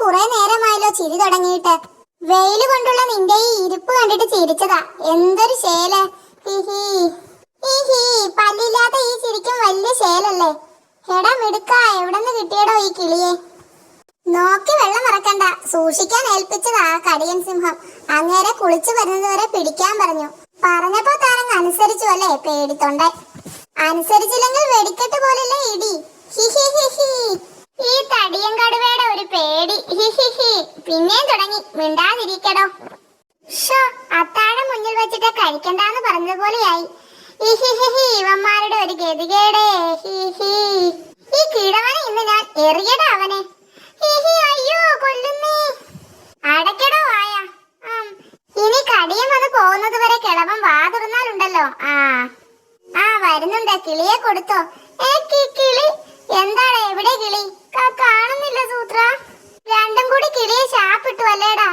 കുറെ നേരമായല്ലോ ചിരി തുടങ്ങിയിട്ട്. വെയിൽ കൊണ്ടുള്ള നിന്റെ ഈ ഇരിപ്പ് കണ്ടിട്ട് ചിരിച്ചതാ. എന്തൊരു ശേല. പല്ലില്ലാത്ത ഈ ചിരിക്കും വലിയ ശേലല്ലേ. എടാ മിടുക്ക എവിടെന്ന് കിട്ടിയടോ ഈ കിളിയെ? നോക്കി വെള്ളം മറക്കണ്ട. സൂക്ഷിക്കാൻ ഏൽപ്പിച്ചതാ കടിയൻ സിംഹം. അങ്ങേരെ കുളിച്ചു വരുന്നത് വരെ പിടിക്കാൻ പറഞ്ഞു. പറഞ്ഞപ്പോ താനങ്ങ് അനുസരിച്ചു അല്ലേ പേടിത്തൊണ്ടൻ? അനുസരിച്ചില്ലെങ്കിൽ വെടിക്കെട്ട് പോലല്ലേ ഇടി ഹിഹി ഹിഹി ഈ തടിയൻ കടുവയുടെ ഒരു പേടി ഹിഹിഹി പിന്നെയും തുടങ്ങി. മിണ്ടാതിരിക്കടോ. ഷോ അത്താഴം മുന്നിൽ വെച്ചിട്ട് കഴിക്കണ്ടെന്ന് പറഞ്ഞതുപോലെയായി. ഇവന്മാരുടെ ഒരു ഗതികേടേ. ഈ കീടവനെ ഇന്ന് ഞാൻ എറിയടാ അവനെ. അയ്യോ കൊല്ലുന്നേ. അടയ്ക്കടോ ഉം. ഇനി കടിയും വന്ന് പോകുന്നത് വരെ കിളവൻ വാ ആ. ആ വരുന്നുണ്ട്. കിളിയെ കൊടുത്തോ. ഏ കിളി. ശാപ്പിട്ടു അല്ലേടാ